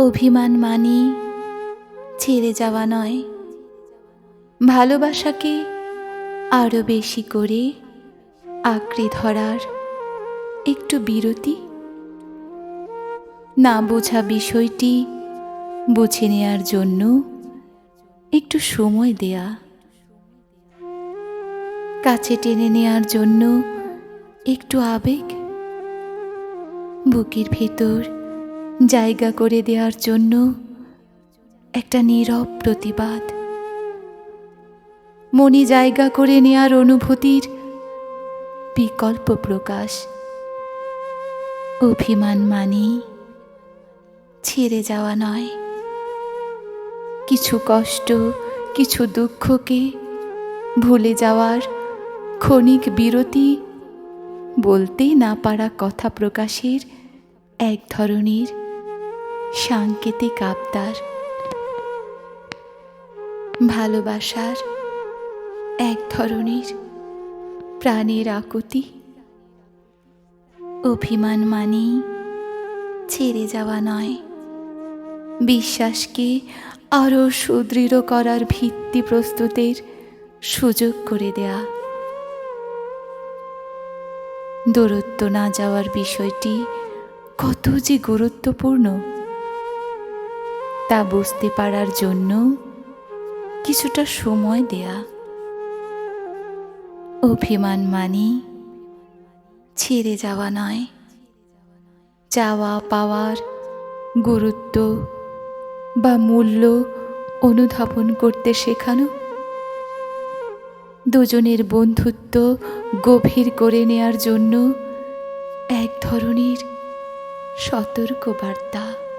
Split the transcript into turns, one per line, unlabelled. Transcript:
অভিমান মানি ছেড়ে যাওয়া নয়। ভালোবাসাকে আরও বেশি করে আঁকড়ে ধরার একটু বিরতি। না বোঝা বিষয়টি বুঝে নেয়ার জন্য একটু সময় দেয়া। কাছে টেনে নেয়ার জন্য একটু আবেগ। বুকের ভেতর জায়গা করে দেওয়ার জন্য একটা নীরব প্রতিবাদ। মনি জায়গা করে নেয়ার অনুভূতির বিকল্প প্রকাশ। অভিমান মানি ছেড়ে যাওয়া নয়। কিছু কষ্ট, কিছু দুঃখকে ভুলে যাওয়ার ক্ষণিক বিরতি বলতেই না পারা কথা প্রকাশের এক ধরনের সাংকেতিক আবদার, ভালোবাসার এক ধরনের প্রাণের আকুতি, অভিমান মানেই ছেড়ে যাওয়া নয়। বিশ্বাসকে আরও সুদৃঢ় করার ভিত্তি প্রস্তুতের সুযোগ করে দেয়া। দূরত্ব না যাওয়ার বিষয়টি কত যে গুরুত্বপূর্ণ। তা বুঝতে পারার জন্য কিছুটা সময় দেয়া। অভিমান মানি ছেড়ে যাওয়া নয়। চাওয়া পাওয়ার গুরুত্ব বা মূল্য অনুধাবন করতে শেখানো। দুজনের বন্ধুত্ব গভীর করে নেয়ার জন্য এক ধরনের সতর্ক বার্তা